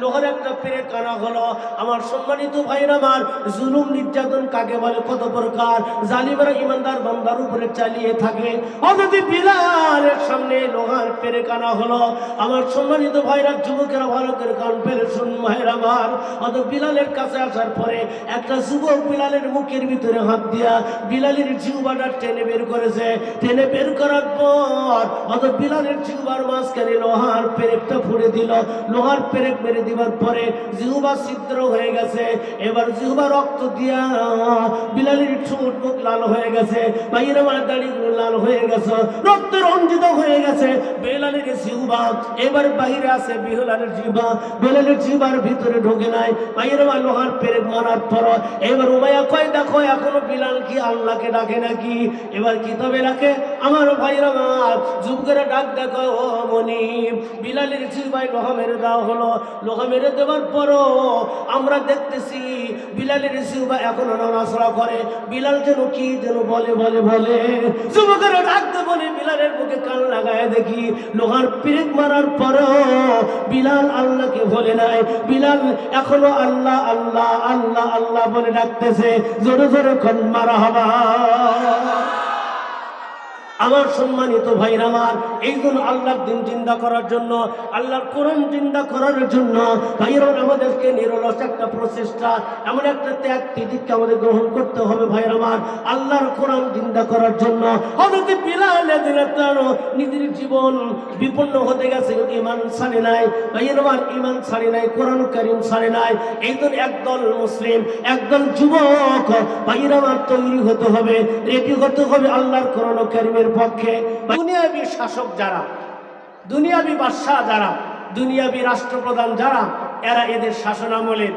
লোহার একটা পেরে কানা হলো। আমার সম্মানিত ভাইরা আমার জুলুম নির্যাতন কাকে বলে, কত প্রকার? জালিমেরা ইমানদার বান্দার উপরে চালিয়ে থাকে। অথচ বিলালের সামনে লোহার পেরে কানা হলো। আমার সম্মানিত ভাইরা, যুবকেরা ভালো করে কান পেরে শুন ভাইরা আমার। অত বিলালের কাছে আসার পরে একটা যুবক বিলালের মুখের ভিতরে হাত দিয়া বিলালের জিউবাটা টেনে বের করেছে। টেনে বের করার পর অত বিলালের জিউবার মাঝখানে লোহার পেরেকটা ফুড়ে দিল। লোহার পেরেক মেরে দিবার পরে জিহুবা ছিদ্র হয়ে গেছে। এবার জিহুবা রক্ত দিয়া বিলালের ঠোঁট মুখ লাল হয়ে গেছে, বাইরে আমার দাড়িগুলো লাল হয়ে গেছে, রক্ত রঞ্জিত হয়ে গেছে। বেলালের জিহুবা, এবার বাইরে আছে বিহলালের জিহ্বা। বেলালের জিহ্বার ভিতরে ঢোকে নাই, বাইরে আমার লোহার পেরেক মারার পর। এবার উমাইয়া কয়, দেখো, এখনও বিলাল কি আল্লাহকে ডাকে নাকি? এবার কি তবে ডাকে আমার ভাইরা আমার যুবকেরা ডাক দেখো, ও মনি বিলালের জিহ্বায় লোহা মেরে দেওয়া হলো। লোহা মেরে দেওয়ার পরও আমরা দেখতেছি বিলালের জিহ্বা এখনও নড়াচড়া করে। বিলাল যেন কি যেন বলে বলে বলে। যুবকেরা ডাকতে বলে, বিলালের মুখে কান লাগায় দেখি। লোহার পেরেক মারার পরও বিলাল আল্লাহকে বলে নাই। বিলাল এখনও আল্লাহ আল্লাহ আল্লাহ আল্লাহ বলে ডাকতেছে, জোরে জোরে কন মারা হবা। আমার সম্মানিত ভাইরা আমার, এই জন্য আল্লাহর দিন চিন্তা করার জন্য, আল্লাহর কোরআন চিন্তা করার জন্য ভাইরা আমাদেরকে নিরলস একটা প্রচেষ্টা, এমন একটা ত্যাগ তিদিককে আমাদের গ্রহণ করতে হবে ভাইরা আমার, আল্লাহর কোরআন চিন্তা করার জন্য। নিজের জীবন বিপন্ন হতে গেছে ইমান ছাড়ে নাই। ভাইয়ের ইমান ছাড়ে নাই, কোরআন কারীম ছাড়ে নাই। এই জন্য একদল মুসলিম, একদল যুবক ভাইয়ের আমার তৈরি হতে হবে, রেডি হতে হবে আল্লাহর কোরআন কারীমের পক্ষে দুনিয়াবি শাসক যারা, দুনিয়াবি বাদশাহ যারা, দুনিয়াবি রাষ্ট্রপ্রধান যারা, এরা এদের শাসন আমলে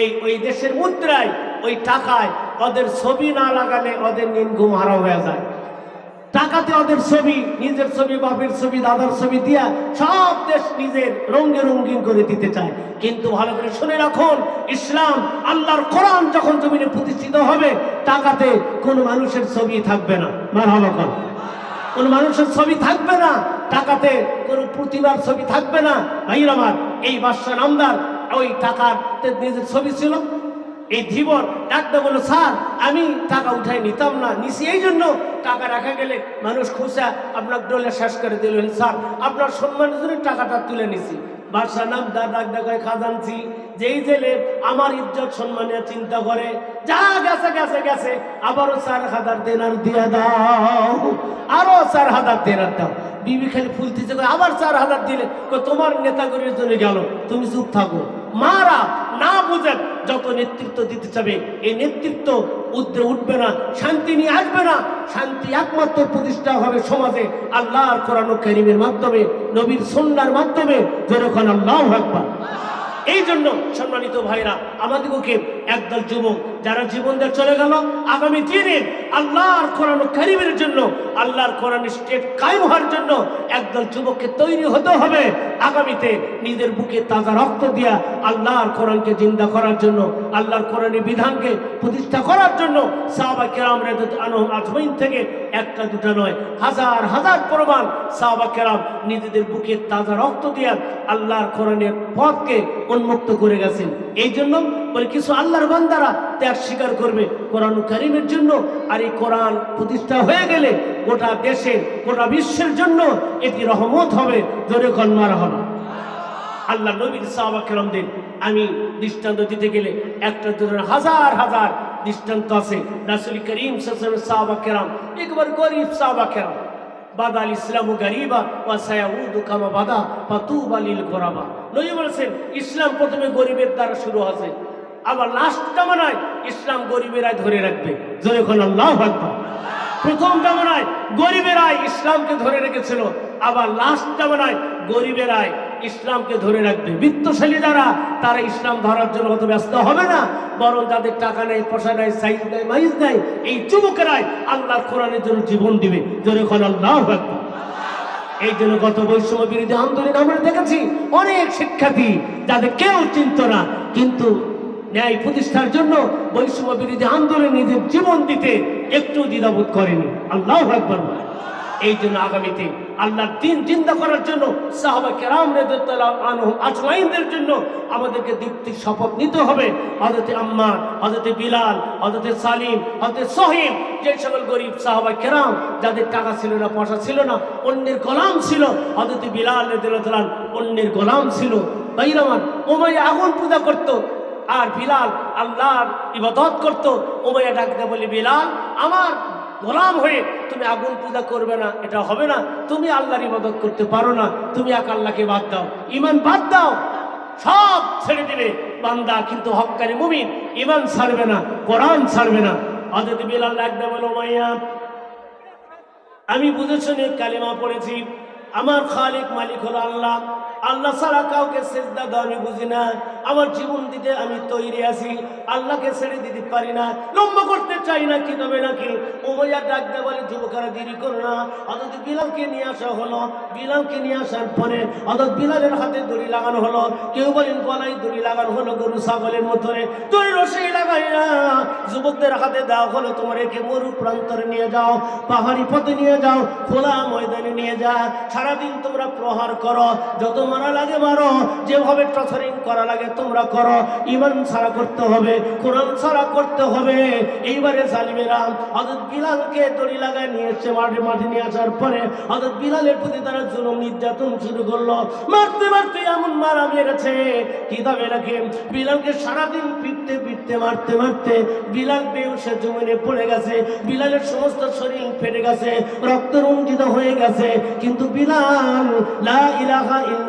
এই, ওই দেশের মুদ্রায়, ওই টাকায় ওদের ছবি না লাগালে ওদের নিন ঘুম হারা হয়ে যায়। টাকাতে ওদের ছবি, নিজের ছবি, বাপের ছবি, দাদার ছবি দিয়া সব দেশ নিজের রঙে রঙ্গিন করে দিতে চায়। কিন্তু ভালো করে শুনে রাখুন, ইসলাম, আল্লাহর কোরআন যখন জমিনে প্রতিষ্ঠিত হবে টাকাতে কোনো মানুষের ছবি থাকবে না। মার হলো কোন মানুষের ছবি থাকবে না টাকাতে কোনো প্রতিমার ছবি থাকবে না। ভাই আমার, এই বাদশাহ নামদার, ওই টাকার নিজের ছবি ছিল। এই ধীবর ডাক্তার বলল, স্যার, আমি টাকা উঠাই নিতাম না, নিছি। এই জন্য টাকা রাখা গেলে মানুষ খুশা আপনার ডলে শেষ করে দিলেন স্যার, আপনার সম্মানের জন্য টাকাটা তুলে নিছি। বাদশাহ নাম দার ডাক ডাকায় খাজানছি যেই জেলে আমার ইজ্জত, সম্মানের চিন্তা করে, যা গেছে গেছে গেছে, আবারও চার হাজার দেনার দিয়ে দাও, আরও চার হাজার দেনার দাও। বিবি খালি ফুলতেছে আবার চার হাজার দিলে। তোমার নেতাগরির জন্য গেল, তুমি চুপ থাকো। মারা, না বুঝেন যত নেতৃত্ব দিতে চাবে, এই নেতৃত্ব উদ্রে উঠবে না, শান্তি নিয়ে আসবে না। শান্তি একমাত্র প্রতিষ্ঠা হবে সমাজে, আল্লাহর কোরআন কারিমের মাধ্যমে, নবীর সন্ন্যার মাধ্যমে, যেরকম আল্লাহ আকবার। এই জন্য সম্মানিত ভাইরা আমাদেরকে একদল যুবক, যারা জীবন দিয়ে চলে গেল, আগামী দিনে আল্লাহর কোরআন কারিমের জন্য, আল্লাহর কোরআন স্টেট কায়েম হওয়ার জন্য একদল যুবককে তৈরি হতে হবে। আগামীতে নিজের বুকে তাজা রক্ত দিয়া আল্লাহর কোরআনকে জিন্দা করার জন্য, আল্লাহর কোরআনের বিধানকে প্রতিষ্ঠা করার জন্য সাহাবা কেরাম রেদত আনহম আজমাইন থেকে একটা দুটা নয়, হাজার হাজার প্রমাণ সাহাবা কেরাম নিজেদের বুকে তাজা রক্ত দিয়া আল্লাহর কোরআনের পথকে উন্মুক্ত করে গেছেন। এই জন্য বলে কিছু আল্লাহর বান্দারা ত্যাগ স্বীকার করবে কোরআন কারিমের জন্য আর এই কোরআন প্রতিষ্ঠা হয়ে গেলে গোটা দেশের, গোটা বিশ্বের জন্য এটি রহমত হবে, জোরে কন্মার হবে। আল্লাহ নবীর সাহাবা কেরমদের, আমি দৃষ্টান্ত দিতে গেলে একটা দুজন হাজার হাজার দৃষ্টান্ত আছে। রাসুল করিম সাহাবা কেরাম, একবার গরিব সাহাবা কেরাম বাদাল ইসলাম গরিবা ওয়া সায়াউদু কামা বাদা ফাতুবা লিল গোরাবা। নবী বলেছেন, ইসলাম প্রথমে গরিবের দ্বারা শুরু হয়েছে। আবার লাস্ট জামানায় ইসলাম গরিবেরাই ধরে রাখবে। জোরে কোন আল্লাহ আকবার। প্রথম জামানায় গরিবেরাই ইসলামকে ধরে রেখেছিল, আবার লাস্ট জামানায় গরিবেরাই ইসলামকে ধরে রাখবে। বিত্তশালী যারা, তারা ইসলাম ধরার জন্য অত ব্যস্ত হবে না, বরং যাদের টাকা নেই, পয়সা নেই, সাইজ নেই, মাইজ নেই, এই যুবকেরাই আল্লাহর কোরআনের জন্য জীবন দিবে। জোরে কোন আল্লাহ এই জন্য গত বৈষম্য বিরোধী আন্দোলন আমরা দেখেছি, অনেক শিক্ষার্থী যাদের কেউ চিনত না, কিন্তু ন্যায় প্রতিষ্ঠার জন্য বৈষম্য বিরোধী আন্দোলনে নিজের জীবন দিতে একটু দ্বিধাবোধ করেনি। আল্লাহ একবার এই জন্য আগামীতে আল্লাহর দিন চিন্তা করার জন্য সাহাবা কেরাম আজমাইনদের জন্য আমাদেরকে দীপ্তির শপথ নিতে হবে। হজরতে আম্মা হজরতে বিলাল হজরতে সালিম হজরতে সহিম যে সকল গরিব সাহাবা কেরাম, যাদের টাকা ছিল না, পয়সা ছিল না, অন্যের গোলাম ছিল হজরতে বিলাল রেদুল্লাহ অন্যের গোলাম ছিল। তাই রহমান ওমাই আগুন পূজা করতো আর বিলাল আল্লাহর ইবাদত করত ওমাইয়া ডাকতে বলি, বিলাল, আমার গোলাম হয়ে তুমি আগুন পূজা করবে না, এটা হবে না। তুমি আল্লাহর ইবাদত করতে পারো না, তুমি এক আল্লাহকে বাদ দাও। ইমান বাদ দাও। সব ছেড়ে দিবে। বান্দা কিন্তু হক্কারি মুমিন। ইমান ছাড়বে না, কোরআন ছাড়বে না। অযথা বিলাল ডাকতে বলো মাইয়া আমি বুঝে শুনে কালিমা পড়েছি। আমার খালিক মালিক হলো আল্লাহ। আল্লাহ ছাড়া কাউকে সেজদা দাও আমি বুঝি না। আমার জীবন দিতে আমি তৈরি আছি। আল্লাহকে ছেড়ে দিতে পারি না। লম্বা করতে চাই না কি তবে নাকি? উমাইয়া ডাক দে বলে, যুবকেরা দেরি করো না। অথচ বিলালকে নিয়ে আসা হলো। বিলালকে নিয়ে আসার পরে অথচ বিলালের হাতে দড়ি লাগানো হলো। কেউ বলেন, গলায় দড়ি লাগানো হলো গরু, ছাগলের মতনে দড়ি রসেই লাগাই না। যুবকদের হাতে দেওয়া হলো, তোমার একে মরু প্রান্তরে নিয়ে যাও, পাহাড়ি পথে নিয়ে যাও, খোলা ময়দানে নিয়ে যা। সারাদিন তোমরা প্রহার করো। যত মারা লাগে মারো, যেভাবে টর্চারিং করা লাগে তোমরা করো। ইমান ছাড়া করতে হবে, কোরআন ছাড়া করতে হবে। এইবারে জালিমেরা হজরত বিলালকে দড়ি লাগায় নিয়ে এসছে মাঠে মাঠে নিয়ে আসার পরে হজরত বিলালের প্রতি তারা জুলুম, নির্যাতন শুরু করল। মারতে মারতে এমন মারা মেরেছে। কিতাবে রাখে বিলালকে সারাদিন পিটতে পিটতে, মারতে মারতে বিলাল বেউসে জমিনে পড়ে গেছে। বিলালের সমস্ত শরীর ফেটে গেছে, রক্ত রঞ্জিত হয়ে গেছে। কিন্তু বিলাল, লা ইলাহা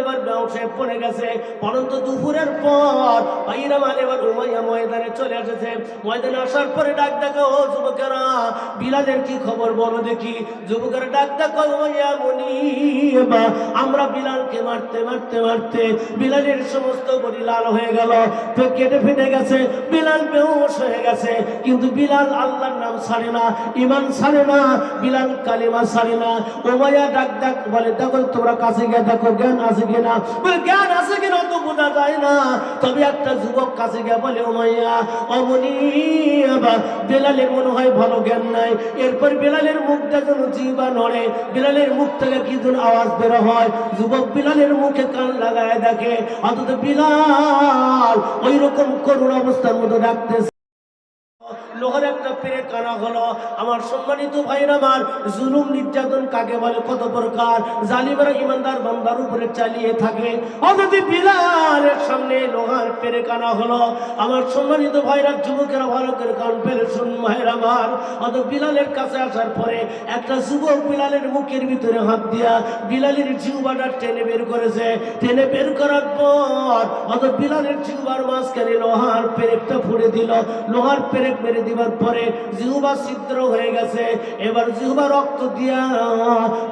এবার পড়ে গেছে। দুপুরের পর এবার উমাইয়া ময়দানে চলে এসেছে। ময়দানে আসার পরে ডাক ডাকা, ও যুবকেরা, বিলালের কি খবর বলো দেখি? যুবকেরা ডাক উমাইয়া মনি আমরা বিলালকে মারতে মারতে মারতে বিলালের সমস্ত বডি লাল হয়ে গেল। তো কেটে ফেটে গেছে, বিলাল বেহুশ হয়ে গেছে। কিন্তু বিলাল আল্লাহর নাম ছাড়ে না ইমান ছাড়ে না, বিলাল কালিমা ছাড়ে না। ওমাইয়া ডাক ডাক বলে, দেখো, তোমরা কাছে গিয়ে দেখো, জ্ঞান আছে কিনা? বলে, জ্ঞান আছে কিনা তো বোঝা যায় না। তবে একটা যুবক কাছে গিয়ে বলে ওমাইয়া অমনি বেলালের মনে হয় ভালো জ্ঞান নাই। এরপর বেলালের মুখটা যেন জিবা নড়ে। বেলালের মুখ থেকে কি যেন আওয়াজ বেরো হয়। যুবক বিলালের মুখে কান লাগায় দেখে অথচ বিলাল ওই রকম করুণ অবস্থার মধ্যে রাখতেছে। লোহার একটা পেরে কানা হলো। আমার সম্মানিত ভাইরা আমার জুলুম নির্যাতন কাকে বলে? কত প্রকার? জালিমরা ইমানদার বান্দার উপরে চালিয়ে থাকে। অথচ বিলালের সামনে লোহার পেরে কানা হলো। আমার সম্মানিত ভাইরা, যুবকেরা ভালো করে কান পেলে শুন ভাইরা আমার। অত বিলালের কাছে আসার পরে একটা যুবক বিলালের মুখের ভিতরে হাত দিয়া বিলালের জিউবাটা টেনে বের করেছে। টেনে বের করার পর অত বিলালের জিউবার মাঝখানে লোহার পেরেকটা ফুড়ে দিল। লোহার পেরেক মেরে দিবার পরে জিহুবা ছিদ্র হয়ে গেছে। এবার জিহুবা রক্ত দিয়া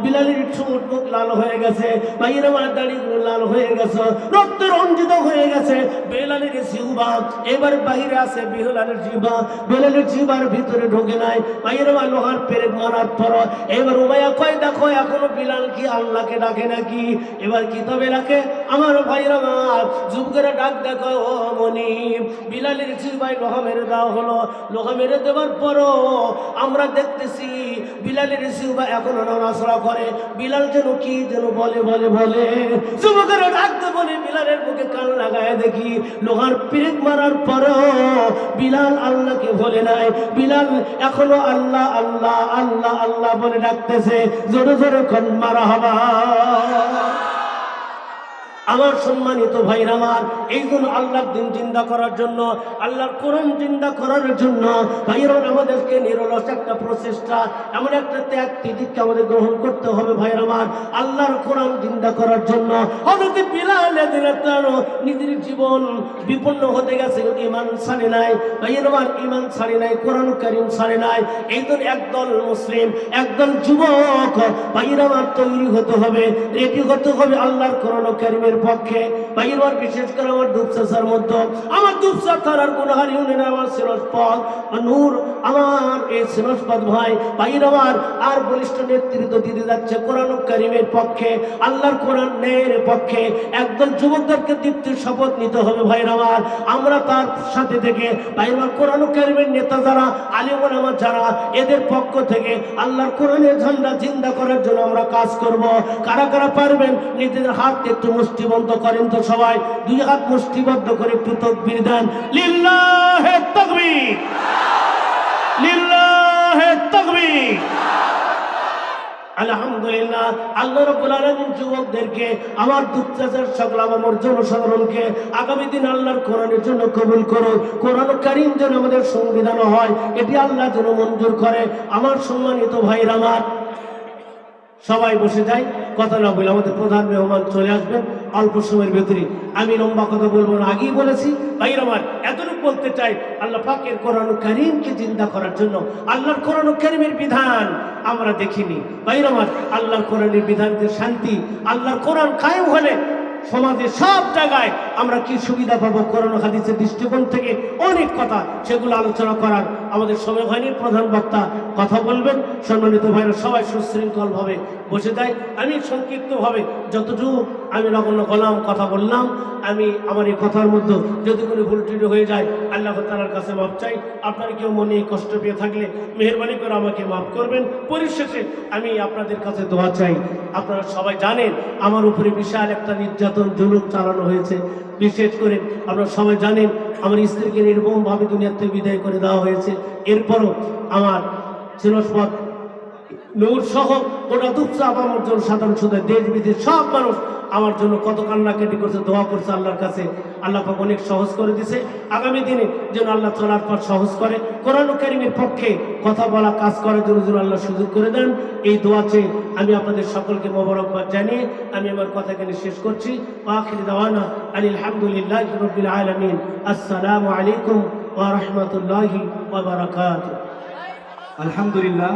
বিলালের ঠোঁট মুখ লাল হয়ে গেছে বাইরে আমার দাড়িগুলো লাল হয়ে গেছে, রক্ত রঞ্জিত হয়ে গেছে, বেলালের জিহুবা। এবার বাইরে আছে বিহলালের জিহবা। বেলালের জিহবার ভিতরে ঢোকে নাই বাইরে আমার লোহার পেরেক মারার পর। এবার উমাইয়া কয়, দেখো, এখনও বিলাল কি আল্লাহকে ডাকে নাকি? এবার কি তবে রাখে আমার ভাইরা আমার যুবকেরা ডাক দেখো মনি বিলালের জিহবাই লোহা মেরে দেওয়া হলো। লোহা মেরে দেওয়ার পরও আমরা দেখতেছি বিলালের জিহবা এখনও নড়াচড়া করে। বিলাল যেন কি যেন বলে বলে বলে। যুবকেরা ডাকতে বলে, বিলালের মুখে কান লাগায় দেখি লোহার পিরেক মারার পরও বিলাল আল্লাহকে বলে নাই। বিলাল এখনও আল্লাহ আল্লাহ আল্লাহ আল্লাহ বলে ডাকতেছে, জোরে জোরে খন মারা হবা। আমার সম্মানিত ভাইর আমার, এই জন্য আল্লাহর দিন চিন্তা করার জন্য, আল্লাহর কোরআন চিন্তা করার জন্য ভাইয়ের আমাদেরকে নিরলস একটা প্রচেষ্টা, এমন একটা ত্যাগ তিদিককে আমাদের গ্রহণ করতে হবে ভাইয়ের আমার, আল্লাহর কোরআন চিন্তা করার জন্য। হজরত বিলাল নিজের জীবন বিপন্ন হতে গেছে ইমান ছাড়ে নাই। ভাইয়ের আমার ইমান ছাড়ে নাই, কোরআন করিম ছাড়ে নাই। এই জন্য একদল মুসলিম, একদল যুবক ভাইয়ের আমার তৈরি হতে হবে, রেডি হতে হবে আল্লাহর কোরআন করিমের করিমের পক্ষে। বাইরবার বিশেষ করে আমার দুপসার মধ্যে আমার দুপসার থানার গুনহার ইউনিয়ন আমার সিরজপদ নূর, আমার এই সিরজপদ ভাই বাইর আমার আর বলিষ্ঠ নেতৃত্ব দিতে যাচ্ছে কোরআন করিমের পক্ষে, আল্লাহর কোরআন ন্যায়ের পক্ষে। একদল যুবকদেরকে দীপ্তির শপথ নিতে হবে ভাইর আমার। আমরা তার সাথে থেকে ভাইর আমার কোরআন করিমের নেতা যারা আলিমুল আমার যারা, এদের পক্ষ থেকে আল্লাহর কোরআনের ঝান্ডা জিন্দা করার জন্য আমরা কাজ করব। কারা কারা পারবেন? নিজেদের হাত একটু মুষ্টিবদ্ধ করেন তো সবাই। দুই হাত মুষ্টিবদ্ধ করে একটু তকবির দেন। আলহামদুলিল্লাহ, আল্লাহ আমার জনসাধারণকে আগামী দিন আল্লাহর কোরআনের জন্য কবুল সংবিধান হয়, এটি আল্লাহ করে। আমার সম্মানিত ভাইর আমার সবাই বসে যাই কথা না বলে আমাদের প্রধান মেহমান চলে আসবেন। অল্প সময়ের ভেতরে। আমি লম্বা কথা বলব না, আগেই বলেছি। ভাই আমার, এতটুকু বলতে চাই, আল্লাহ পাকের কোরআন কারিমকে চিন্তা করার জন্য আল্লাহর কোরআন কারিমের বিধান আমরা দেখিনি। ভাই আমার, আল্লাহর কোরআনের বিধানকে শান্তি, আল্লাহর কোরআন কায়েম হলে সমাজে সব জায়গায় আমরা কি সুবিধা পাবো? করোনা হাদিসের দৃষ্টিকোণ থেকে অনেক কথা, সেগুলো আলোচনা করার আমাদের সময় হয়নি, প্রধান বক্তা কথা বলবেন। সম্মানিত ভাইরা, সবাই সুশৃঙ্খলভাবে বসে যায়। আমি সংক্ষিপ্তভাবে যতটুকু আমি নগণ্য গলাম, কথা বললাম, আমি আমার এই কথার মধ্যে যদি কোনো ভুল ত্রুটি হয়ে যায়, আল্লাহ তালার কাছে মাপ চাই। আপনারা কেউ মনে কষ্ট পেয়ে থাকলে মেহরবানি করে আমাকে মাফ করবেন। পরিশেষে আমি আপনাদের কাছে দোয়া চাই। আপনারা সবাই জানেন, আমার উপরে বিশাল একটা নির্যাতন, জুলুম চালানো হয়েছে। বিশেষ করে আপনারা সবাই জানেন, আমার স্ত্রীকে নির্মমভাবে দুনিয়ার থেকে বিদায় করে দেওয়া হয়েছে। এরপরও আমার সিলসপথ নূর সহ গোটা দুপসা আমার জন্য সাধারণ শুধু দেশ বিদেশ সব মানুষ আমার জন্য কত কান্নাকাটি করছে, দোয়া করছে আল্লাহর কাছে। আল্লাহ পাক অনেক সহজ করে দিছে। আগামী দিনে যেন আল্লাহ চলার পর সহজ করে। কোরআন কারিমের পক্ষে কথা বলা, কাজ করার জন্য যেন আল্লাহ সুযোগ করে দেন। এই দোয়া চেয়ে আমি আপনাদের সকলকে মোবারকবাদ জানিয়ে আমি আমার কথা এখানে শেষ করছি। আসসালামু আলাইকুম ওয়া আলহামদুলিল্লাহ।